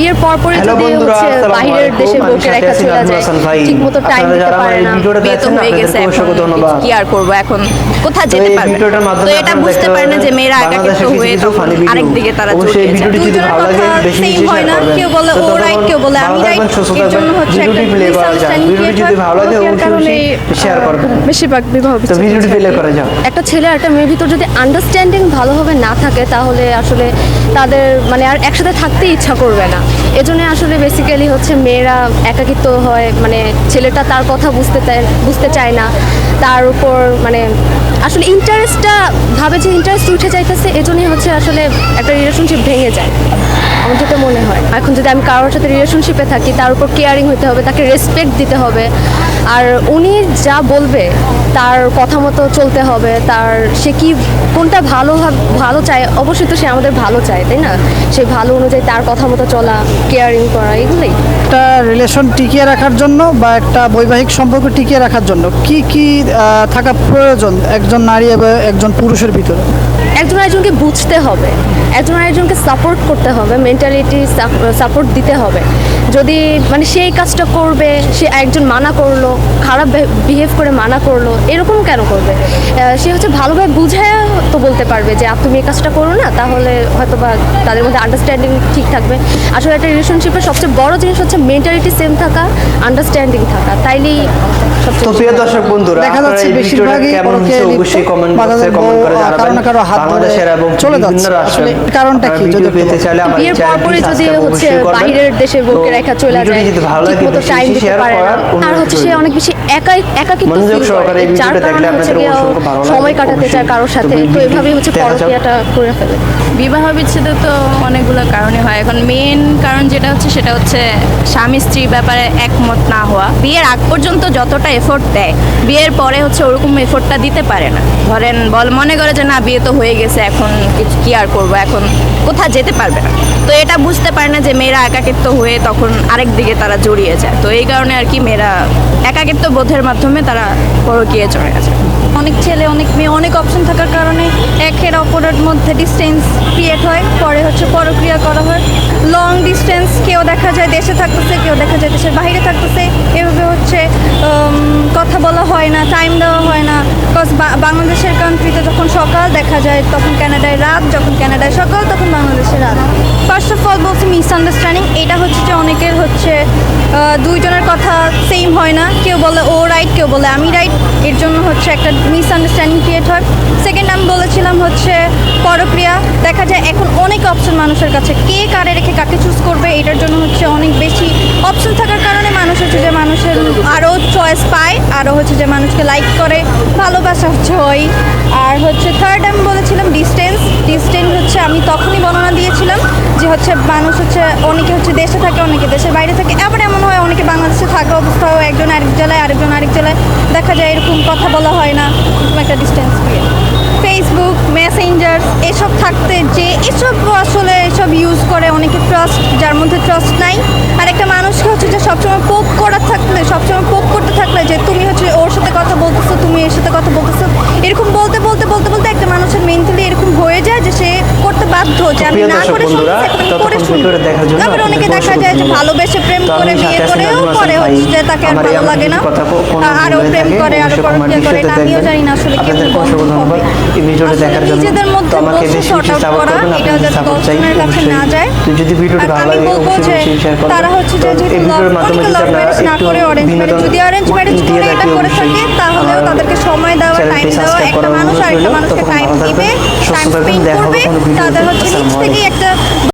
বিয়ের পর পরে হ্যালো যদি বন্ধুরা, হচ্ছে আসসালামু বাহিরের আলাইকুম। দেশে বউকে রেখা চলে যায় হাসান ঠিক মতো টাইম দিতে পারে না। বিয়ে তো হয়ে গেছে এখন। কি আর করব? এখন কোথায় যেতে পারবে? তো এটা বুঝতে পারে না যে মেয়েরা কিছু হয়ে তখন funny আরেক দিকে তারা এই যায়। দুজনের কথা বেশি হয় না। কেউ বলে ও right, কেউ বলে। আমি। সুস্থ এর জন্য হচ্ছে একটা ভিডিওটি যদি ভালো লাগে অবশ্যই শেয়ার করবেন। বেশিরভাগ বিবাহ তো ভিডিওটি প্লে করা যাক। একটা ছেলে আর একটা মেয়ের ভিতর যদি আন্ডারস্ট্যান্ডিং ভালোভাবে না থাকে তাহলে আসলে তাদের মানে আর একসাথে থাকতে ইচ্ছা করবে না এজন্য আসলে বেসিক্যালি হচ্ছে মেয়েরা একাকিত্ব হয় মানে ছেলেটা তার কথা বুঝতে চায় বুঝতে চায় না। তার উপর মানে আসলে ইন্টারেস্টটা ভাবে যে ইন্টারেস্ট উঠে যাইতেছে এজন্যই হচ্ছে আসলে একটা রিলেশনশিপ ভেঙে যায়, আমার যেটা মনে হয়। এখন যদি আমি কারোর সাথে রিলেশনশিপে থাকি, তার উপর কেয়ারিং হতে হবে, তাকে রেসপেক্ট দিতে হবে। আর উনি যা বলবে তার কথা মতো চলতে হবে তার সে কি কোনটা ভালো ভালো চায় অবশ্যই তো সে আমাদের ভালো চায় তাই না? সে ভালো অনুযায়ী তার কথা মতো চলা কেয়ারিং করা এগুলোই। একটা রিলেশন টিকিয়ে রাখার জন্য বা একটা বৈবাহিক সম্পর্ক টিকিয়ে রাখার জন্য কি কি থাকা প্রয়োজন একজন নারী এবং একজন পুরুষের ভিতরে? একজন আরেকজনকে বুঝতে হবে একজন আরেকজনকে সাপোর্ট করতে হবে মেন্টালিটি সাপোর্ট দিতে হবে। যদি মানে সে এই কাজটা করবে সে একজন মানা করল খারাপ বিহেভ করে মানা করল এরকম কেন করবে? সে হচ্ছে ভালোভাবে বুঝে তো বলতে পারবে যে তুমি এই কাজটা করো না তাহলে হয়তো বা তাদের মধ্যে আন্ডারস্ট্যান্ডিং ঠিক থাকবে। আসলে একটা রিলেশনশিপের সবচেয়ে বড় জিনিস হচ্ছে মেন্টালিটি সেম থাকা আন্ডারস্ট্যান্ডিং থাকা। তাইলেই সবচেয়ে তো প্রিয় দর্শক বন্ধুরা দেখা যাচ্ছে এই বেশিরভাগই কেমন পরকীয়ায় হয়েছে লিপ্ত, অবশ্যই কমেন্ট বক্সে কমেন্ট করে জানাবেন। কারও হাত বাংলাদেশের এবং চলে যাচ্ছে। আসলে কারণটা কি? যদি পেতে চাইলে আমার বিয়ের যদি হচ্ছে অবশ্যই করবেন। বাহিরের রেখা চলে যায় যদি ভালো লাগে ঠিকমতো টাইম দিতে পারে না। আর হচ্ছে সে অনেক বেশি একাই একাকিত্ব মনোযোগ feel সহকারে করে। এই যার কারণে হচ্ছে গিয়ে ও অসংখ্য ভালো লাগবে। সময় কাটাতে চায় কারোর সাথে। তো এভাবেই হচ্ছে দেখা পরকিয়াটা করে ফেলে। বিবাহ বিচ্ছেদে তো অনেকগুলো কারণে হয়। এখন মেন কারণ যেটা হচ্ছে সেটা হচ্ছে স্বামী স্ত্রী ব্যাপারে একমত না হওয়া। বিয়ের আগ পর্যন্ত যতটা এফোর্ট দেয় বিয়ের পরে হচ্ছে ওরকম এফোর্টটা দিতে পারে না। ধরেন বল মনে করে যে না বিয়ে তো হয়ে গেছে এখন কিছু কি আর করব? এখন কোথাও যেতে পারবে না। তো এটা বুঝতে পারে না যে মেয়েরা একাকিত্ব হয়ে তখন আরেক দিকে তারা জড়িয়ে যায়। তো এই কারণে আর কি মেয়েরা একাকিত্ব বোধের মাধ্যমে তারা পরকীয়ে চলে গেছে অনেক ছেলে, অনেক মেয়ে, অনেক অপশন থাকার কারণে একের অপরের মধ্যে ডিস্টেন্স ক্রিয়েট হয়। পরে হচ্ছে পরক্রিয়া করা হয়। লং ডিস্টেন্স কেউ দেখা যায় দেশে থাকতেছে, কেউ দেখা যায় দেশের বাইরে থাকতেছে। এভাবে হচ্ছে কথা বলা হয় না টাইম দেওয়া হয় না। বিকজ বাংলাদেশের কান্ট্রিতে যখন সকাল দেখা যায়, তখন ক্যানাডায় রাত, যখন কানাডায় সকাল, তখন বাংলাদেশে রাত। ফার্স্ট অফ অল বলছি মিসআন্ডারস্ট্যান্ডিং এটা হচ্ছে যে অনেকের হচ্ছে দুইজনের কথা সেম হয় না। কেউ বলে, ও রাইট কেউ বলে, আমি রাইট এর জন্য হচ্ছে একটা মিসআন্ডারস্ট্যান্ডিং ক্রিয়েট হয়। সেকেন্ড আমি বলেছিলাম হচ্ছে পরক্রিয়া। দেখা যায় এখন অনেক অপশন মানুষের কাছে। কে কারে রেখে কাকে চুজ করবে, এটার জন্য হচ্ছে অনেক বেশি অপশন থাকার কারণে মানুষ হচ্ছে যে মানুষের আরও চয়েস পায়। আরও হচ্ছে যে মানুষকে লাইক করে, ভালোবাসা হচ্ছে হয় আর হচ্ছে থার্ড আমি বলেছিলাম ডিস্টেন্স ডিস্টেন্স হচ্ছে আমি তখনই বর্ণনা দিয়েছিলাম যে হচ্ছে মানুষ হচ্ছে অনেকে হচ্ছে দেশে থাকে, অনেকে দেশের বাইরে থাকে। আবার এমন হয়, অনেকে বাংলাদেশে থাকা অবস্থাও একজন আরেক জেলায়, আরেকজন আরেক জেলায় দেখা যায় এরকম কথা বলা হয় না, এরকম একটা ডিস্টেন্স ক্রিয়েট ফেসবুক মেসেঞ্জার এসব থাকতে যে এসব আসলে এসব ইউজ করে, অনেকে ট্রাস্ট যার মধ্যে ট্রাস্ট নাই। আর একটা মানুষকে হচ্ছে যে সবসময় পোক করার থাকলে, সবসময় পোক করতে বাধ্য যে আমি না করে বন্ধুরা, করে ততক্ষণ দেখার জন্য আবার অনেকে দেখা যায় যে ভালোবেসে প্রেম করে বিয়ে করেও ভাই। হচ্ছে তাকে আর ভালো লাগে না আরও প্রেম করে আরও অবশ্যই করে আমিও। জানি না আসলে কেমন ধন্যবাদ এই ভিডিওটা দেখার জন্য নিজেদের মধ্যে আমাকে বেশি বেশি সাপোর্ট করা, করবেন এটা যাতে সাপোর্ট কাছে না যায়। তো যদি ভিডিওটি ভালো লাগে অবশ্যই শেয়ার করবেন তারা হচ্ছে যে এই ভিডিওর মাধ্যমে যদি আপনারা না একটু করে বিনোদন যদি arrange marriage করে এটা করে থাকে, আমার তাদেরকে সময় দেওয়া, টাইম দেওয়া, একটা মানুষ আর একটা মানুষকে টাইম দিবে, টাইম হবে করবে, তাদের হচ্ছে নিজ থেকেই একটা